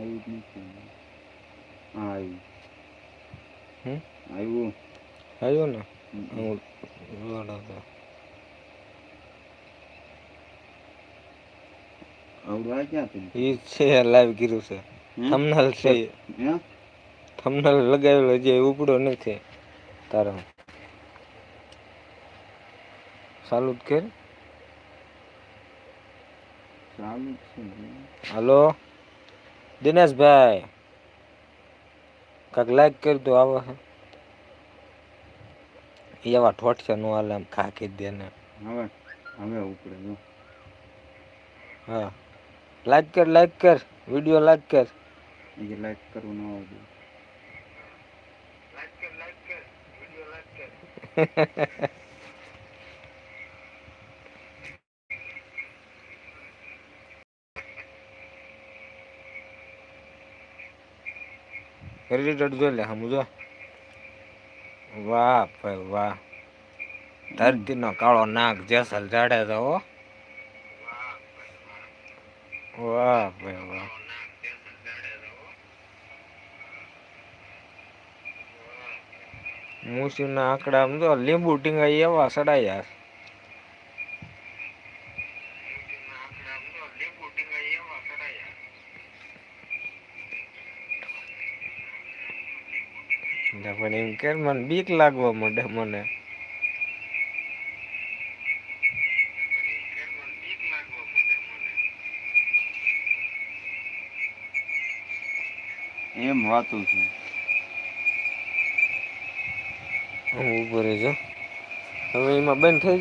આવ્યું જ નથી આવ્યું હમ આવ્યું આવ્યો ને? હું લોડાવતો ક્યાં થયું ઈ છે લાઈવ કર્યું છે. હમ? છે હે? લગાવેલો જે ઉપડો નથી. તારો. ચાલુ જ કર. ચાલુ છે. હાલો? દિનેશભાઈ કાંક લાઈક કરી દો આવો છે એવા ઠોઠ છે નો હાલે આમ ખાકી દે ને હવે હવે ઉપડે હા. લાઈક કર લાઈક કર. વીડિયો લાઈક કર. એ લાઈક કરવું ન આવડે. એડિટર ચડજો લે સમજો વાહ ભાઈ વાહ. ધરતીનો કાળો નાક જેસલ જાડેજા તો વાહ ભાઈ વાહ. મૂસીના આંકડા આમ જો લીંબુ ટીંગા એવા સડાયા પણ એમ કે મને બીક લાગવા માંડે મને. એમ વાતું છે. હું ઊભો રહેજો. હવે એમાં બંધ થઈ જાય.